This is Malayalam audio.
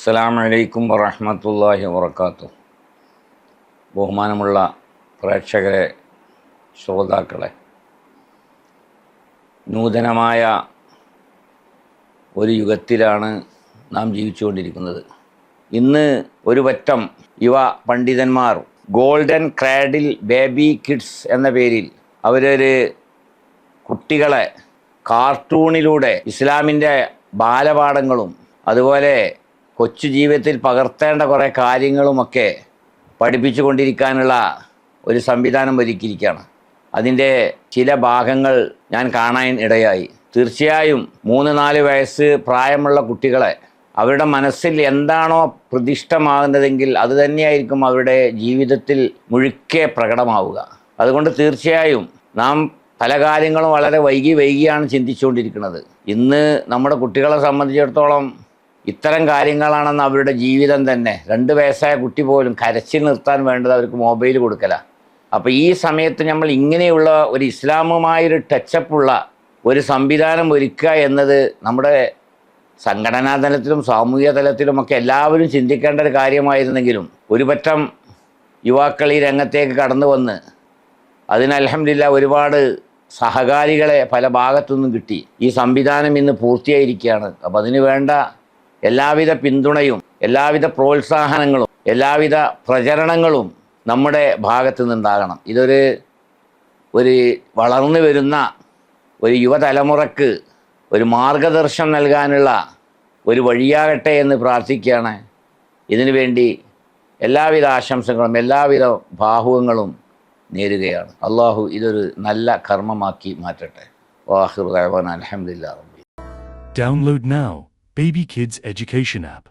അസ്സാം വലൈക്കും വറഹമത്തല്ലാഹി വർക്കാത്തു ബഹുമാനമുള്ള പ്രേക്ഷകരെ ശ്രോതാക്കളെ നൂതനമായ ഒരു യുഗത്തിലാണ് നാം ജീവിച്ചുകൊണ്ടിരിക്കുന്നത്. ഇന്ന് ഒരു പറ്റം യുവ പണ്ഡിതന്മാർ ഗോൾഡൻ ക്രാഡിൽ ബേബി കിഡ്സ് എന്ന പേരിൽ അവരൊരു കുട്ടികളെ കാർട്ടൂണിലൂടെ ഇസ്ലാമിന്റെ ബാലപാഠങ്ങളും അതുപോലെ കൊച്ചു ജീവിതത്തിൽ പകർത്തേണ്ട കുറേ കാര്യങ്ങളുമൊക്കെ പഠിപ്പിച്ചു കൊണ്ടിരിക്കാനുള്ള ഒരു സംവിധാനം ഒരുക്കിയിരിക്കുകയാണ്. അതിന്റെ ചില ഭാഗങ്ങൾ ഞാൻ കാണാൻ ഇടയായി. തീർച്ചയായും മൂന്ന് നാല് വയസ്സ് പ്രായമുള്ള കുട്ടികളെ അവരുടെ മനസ്സിൽ എന്താണോ പ്രതിഷ്ഠമാകുന്നതെങ്കിൽ അത് തന്നെയായിരിക്കും അവരുടെ ജീവിതത്തിൽ മുഴുക്കെ പ്രകടമാവുക. അതുകൊണ്ട് തീർച്ചയായും നാം പല കാര്യങ്ങളും വളരെ വൈകി വൈകിയാണ് ചിന്തിച്ചുകൊണ്ടിരിക്കുന്നത്. ഇന്ന് നമ്മുടെ കുട്ടികളെ സംബന്ധിച്ചിടത്തോളം ഇത്തരം കാര്യങ്ങളാണെന്ന് അവരുടെ ജീവിതം തന്നെ. രണ്ട് വയസ്സായ കുട്ടി പോലും കരച്ചിൽ നിർത്താൻ വേണ്ടത് അവർക്ക് മൊബൈൽ കൊടുക്കല. അപ്പോൾ ഈ സമയത്ത് നമ്മൾ ഇങ്ങനെയുള്ള ഒരു ഇസ്ലാമുമായൊരു ടച്ചപ്പുള്ള ഒരു സംവിധാനം ഒരുക്കുക എന്നത് നമ്മുടെ സംഘടനാ തലത്തിലും സാമൂഹിക തലത്തിലുമൊക്കെ എല്ലാവരും ചിന്തിക്കേണ്ട ഒരു കാര്യമായിരുന്നെങ്കിലും ഒരുപറ്റം യുവാക്കൾ ഈ രംഗത്തേക്ക് കടന്നു വന്ന് അതിന് അലഹമില്ല ഒരുപാട് സഹകാരികളെ പല ഭാഗത്തുനിന്നും കിട്ടി. ഈ സംവിധാനം ഇന്ന് പൂർത്തിയായിരിക്കുകയാണ്. അപ്പം അതിന് വേണ്ട എല്ലാവിധ പിന്തുണയും എല്ലാവിധ പ്രോത്സാഹനങ്ങളും എല്ലാവിധ പ്രചരണങ്ങളും നമ്മുടെ ഭാഗത്തു നിന്നുണ്ടാകണം. ഇതൊരു ഒരു വളർന്നു വരുന്ന ഒരു യുവതലമുറക്ക് ഒരു മാർഗദർശനം നൽകാനുള്ള ഒരു വഴിയാകട്ടെ എന്ന് പ്രാർത്ഥിക്കുകയാണ്. ഇതിനു വേണ്ടി എല്ലാവിധ ആശംസകളും എല്ലാവിധ ഭാഹുവങ്ങളും നേരുകയാണ്. അള്ളാഹു ഇതൊരു നല്ല കർമ്മമാക്കി മാറ്റട്ടെ. വാഹിർ അലഹമില്ല download now Baby Kids Education app.